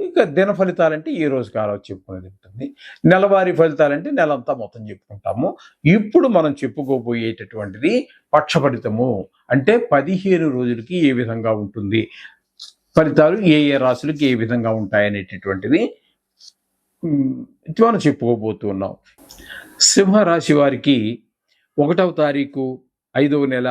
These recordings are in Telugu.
ఇంకా దిన ఫలితాలంటే ఏ రోజు కాలం చెప్పుకునేది ఉంటుంది. నెలవారీ ఫలితాలంటే నెలంతా మొత్తం చెప్పుకుంటాము. ఇప్పుడు మనం చెప్పుకోబోయేటటువంటిది పక్ష ఫలితము అంటే పదిహేను రోజులకి ఏ విధంగా ఉంటుంది? ఫలితాలు ఏ ఏ రాశులకి ఏ విధంగా ఉంటాయనేటటువంటిది ఉమ్, మనం చెప్పుకోబోతున్నాం. సింహరాశి వారికి ఒకటవ తారీఖు ఐదవ నెల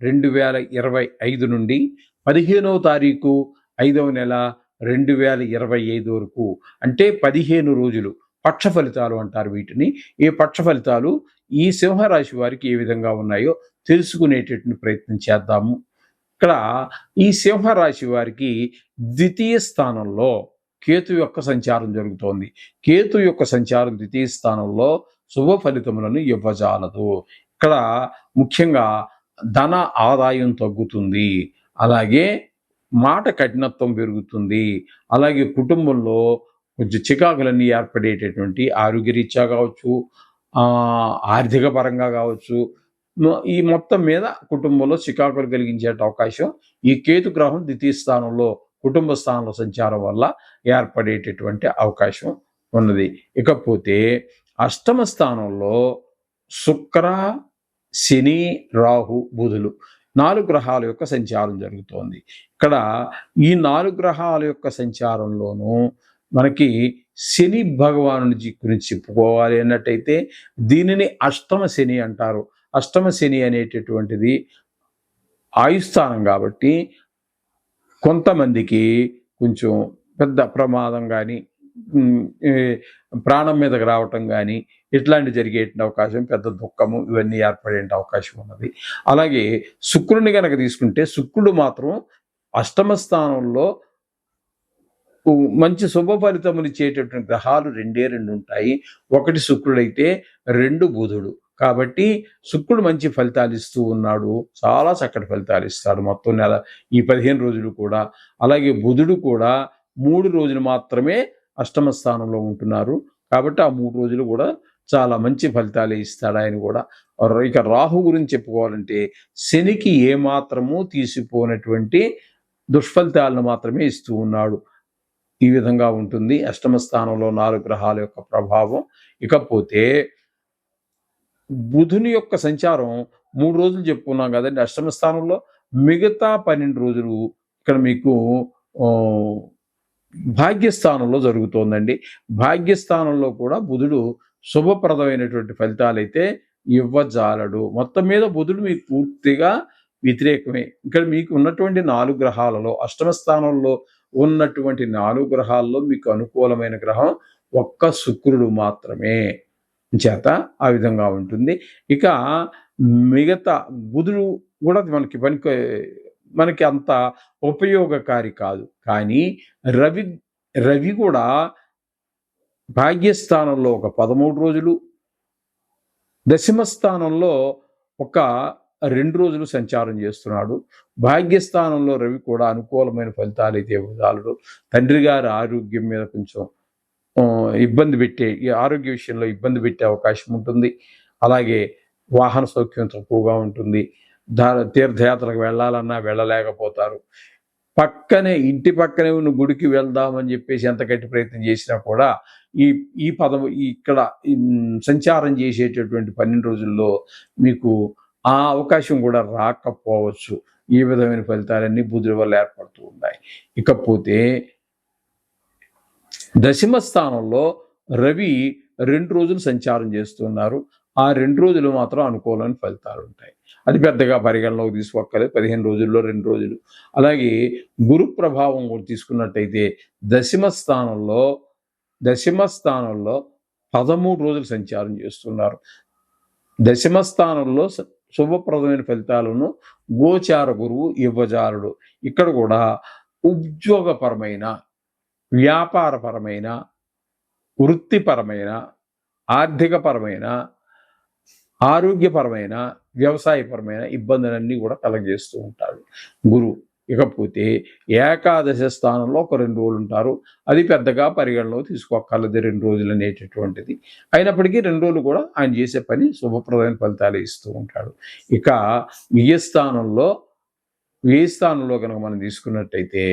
రెండు వేల ఇరవై ఐదు నుండి పదిహేనవ తారీఖు ఐదవ నెల రెండు వేల ఇరవై ఐదు వరకు. అంటే పదిహేను రోజులు పక్ష ఫలితాలు అంటారు వీటిని. ఈ పక్ష ఫలితాలు ఈ సింహరాశి వారికి ఏ విధంగా ఉన్నాయో తెలుసుకునేటటువంటి ప్రయత్నం చేద్దాము. ఇక్కడ ఈ సింహరాశి వారికి ద్వితీయ స్థానంలో కేతు యొక్క సంచారం జరుగుతోంది. కేతు యొక్క సంచారం ద్వితీయ స్థానంలో శుభ ఫలితములను ఇవ్వజాలదు. ఇక్కడ ముఖ్యంగా ధన ఆదాయం తగ్గుతుంది. అలాగే మాట కఠినత్వం పెరుగుతుంది. అలాగే కుటుంబంలో కొంచెం చికాకులన్నీ ఏర్పడేటటువంటి ఆరోగ్యరీత్యా కావచ్చు ఆర్థిక పరంగా కావచ్చు ఈ మొత్తం మీద కుటుంబంలో చికాకులు కలిగించే అవకాశం ఈ కేతు గ్రహం ద్వితీయ స్థానంలో కుటుంబ స్థానంలో సంచారం వల్ల ఏర్పడేటటువంటి అవకాశం ఉన్నది. ఇకపోతే అష్టమ స్థానంలో శుక్ర శని రాహు బుధులు నాలుగు గ్రహాల యొక్క సంచారం జరుగుతోంది. ఇక్కడ ఈ నాలుగు గ్రహాల యొక్క సంచారంలోనూ మనకి శని భగవాను గురించి చెప్పుకోవాలి అన్నట్టయితే దీనిని అష్టమ శని అంటారు. అష్టమ శని అనేటటువంటిది ఆయుస్థానం కాబట్టి కొంతమందికి కొంచెం పెద్ద ప్రమాదం కానీ ప్రాణం మీదకి రావటం కానీ ఇట్లాంటి జరిగే అవకాశం పెద్ద దుఃఖము ఇవన్నీ ఏర్పడే అవకాశం ఉన్నది. అలాగే శుక్రుడిని కనుక తీసుకుంటే శుక్రుడు మాత్రం అష్టమ స్థానంలో మంచి శుభ ఫలితములు ఇచ్చేటటువంటి గ్రహాలు రెండే రెండు ఉంటాయి. ఒకటి శుక్రుడైతే రెండు బుధుడు. కాబట్టి శుక్రుడు మంచి ఫలితాలు ఇస్తూ ఉన్నాడు. చాలా చక్కటి ఫలితాలు ఇస్తాడు మొత్తం నెల ఈ పదిహేను రోజులు కూడా. అలాగే బుధుడు కూడా మూడు రోజులు మాత్రమే అష్టమ స్థానంలో ఉంటున్నారు. కాబట్టి ఆ మూడు రోజులు కూడా చాలా మంచి ఫలితాలే ఇస్తాడు ఆయన కూడా. ఇక రాహు గురించి చెప్పుకోవాలంటే శనికి ఏమాత్రము తీసిపోనటువంటి దుష్ఫలితాలను మాత్రమే ఇస్తూ ఉన్నాడు. ఈ విధంగా ఉంటుంది అష్టమ స్థానంలో నాలుగు గ్రహాల యొక్క ప్రభావం. ఇకపోతే బుధుని యొక్క సంచారం మూడు రోజులు చెప్పుకున్నాం కదండి అష్టమ స్థానంలో. మిగతా పన్నెండు రోజులు ఇక్కడ మీకు భాగ్యస్థానంలో జరుగుతోందండి. భాగ్యస్థానంలో కూడా బుధుడు శుభప్రదమైనటువంటి ఫలితాలు అయితే ఇవ్వజాలడు. మొత్తం మీద బుధుడు మీకు పూర్తిగా వ్యతిరేకమే. ఇక్కడ మీకు ఉన్నటువంటి నాలుగు గ్రహాలలో అష్టమ స్థానంలో ఉన్నటువంటి నాలుగు గ్రహాల్లో మీకు అనుకూలమైన గ్రహం ఒక్క శుక్రుడు మాత్రమే. చేత ఆ విధంగా ఉంటుంది. ఇక మిగతా బుధుడు కూడా మనకి పనికి మనకి అంత ఉపయోగకారి కాదు. కానీ రవి రవి కూడా భాగ్యస్థానంలో ఒక పదమూడు రోజులు దశమస్థానంలో ఒక రెండు రోజులు సంచారం చేస్తున్నాడు. భాగ్యస్థానంలో రవి కూడా అనుకూలమైన ఫలితాలు అయితే ఇవ్వగలడు. తండ్రి గారి ఆరోగ్యం మీద కొంచెం ఇబ్బంది పెట్టే ఈ ఆరోగ్య విషయంలో ఇబ్బంది పెట్టే అవకాశం ఉంటుంది. అలాగే వాహన సౌఖ్యం తక్కువగా ఉంటుంది. దా తీర్థయాత్రకు వెళ్ళాలన్నా వెళ్ళలేకపోతారు. పక్కనే ఇంటి పక్కనే ఉన్న గుడికి వెళ్దామని చెప్పేసి ఎంత గట్టి ప్రయత్నం చేసినా కూడా ఈ ఈ పదం ఇక్కడ సంచారం చేసేటటువంటి పన్నెండు రోజుల్లో మీకు ఆ అవకాశం కూడా రాకపోవచ్చు. ఈ విధమైన ఫలితాలన్నీ బుధుడి వల్ల ఏర్పడుతూ ఉన్నాయి. ఇకపోతే దశమ స్థానంలో రవి రెండు రోజులు సంచారం చేస్తున్నారు. ఆ రెండు రోజులు మాత్రం అనుకూలమైన ఫలితాలు ఉంటాయి అది పెద్దగా పరిగణలోకి తీసుకోక్కర్లేదు. పదిహేను రోజుల్లో రెండు రోజులు. అలాగే గురు ప్రభావం కూడా తీసుకున్నట్టయితే దశమ స్థానంలో దశమ స్థానంలో పదమూడు రోజులు సంచారం చేస్తున్నారు. దశమ స్థానంలో శుభప్రదమైన ఫలితాలను గోచార గురువు ఇవ్వజారుడు ఇక్కడ కూడా ఉద్యోగపరమైన వ్యాపారపరమైన వృత్తిపరమైన ఆర్థికపరమైన ఆరోగ్యపరమైన వ్యవసాయపరమైన ఇబ్బందులన్నీ కూడా కలగజేస్తూ ఉంటాడు గురువు ఇకపోతే ఏకాదశ స్థానంలో ఒక రెండు రోజులు ఉంటారు. అది పెద్దగా పరిగణలో తీసుకోక్కర్లేదు రెండు రోజులు అనేటటువంటిది. అయినప్పటికీ రెండు రోజులు కూడా ఆయన చేసే పని శుభప్రదమైన ఫలితాలు ఇస్తూ ఉంటాడు. ఇక వ్యయ స్థానంలో వ్యయ స్థానంలో కనుక మనం తీసుకున్నట్టయితే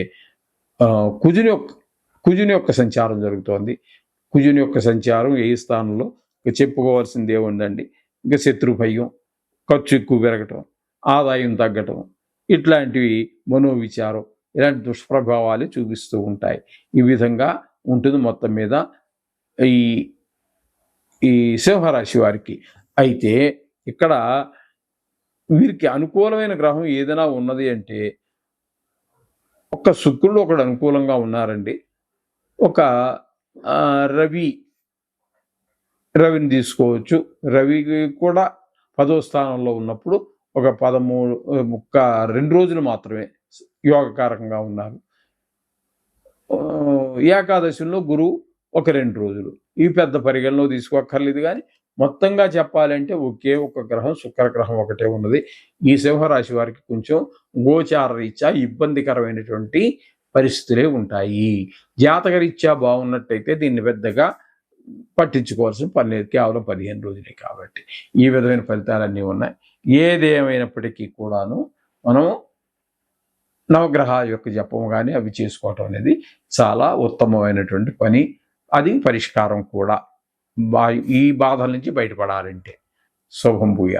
కుజుని యొక్క కుజుని యొక్క సంచారం జరుగుతోంది. కుజుని యొక్క సంచారం ఏ స్థానంలో? ఇక చెప్పుకోవాల్సింది ఏముందండి? ఇంకా శత్రు ఖర్చు ఎక్కువ పెరగటం ఆదాయం తగ్గటం ఇట్లాంటివి మనోవిచారం ఇలాంటి దుష్ప్రభావాలు చూపిస్తూ ఉంటాయి. ఈ విధంగా ఉంటుంది మొత్తం మీద ఈ ఈ సింహరాశి వారికి. అయితే ఇక్కడ వీరికి అనుకూలమైన గ్రహం ఏదైనా ఉన్నది అంటే ఒక శుక్రుడు ఒకడు అనుకూలంగా ఉన్నారండి. ఒక రవి రవిని తీసుకోవచ్చు. రవికి కూడా పదో స్థానంలో ఉన్నప్పుడు ఒక పదమూడు ఒక్క రెండు రోజులు మాత్రమే యోగకారకంగా ఉన్నారు. ఆ, ఏకాదశిలో గురువు ఒక రెండు రోజులు. ఈ పెద్ద పరిగణలో తీసుకోక్కర్లేదు కానీ మొత్తంగా చెప్పాలంటే ఒకే ఒక గ్రహం శుక్ర గ్రహం ఒకటే ఉన్నది. ఈ సింహరాశి వారికి కొంచెం గోచార రీత్యా ఇబ్బందికరమైనటువంటి పరిస్థితులే ఉంటాయి. జాతకరీత్యా బాగున్నట్టయితే దీన్ని పెద్దగా పట్టించుకోవాల్సిన పని లేదు. కేవలం పదిహేను రోజులే కాబట్టి ఈ విధమైన ఫలితాలన్నీ ఉన్నాయి. ఏదేమైనప్పటికీ కూడాను మనం నవగ్రహాల యొక్క జపం కానీ అవి చేసుకోవటం అనేది చాలా ఉత్తమమైనటువంటి పని. అది పరిష్కారం కూడా. బా ఈ బాధల నుంచి బయటపడాలంటే. శుభం భూయా.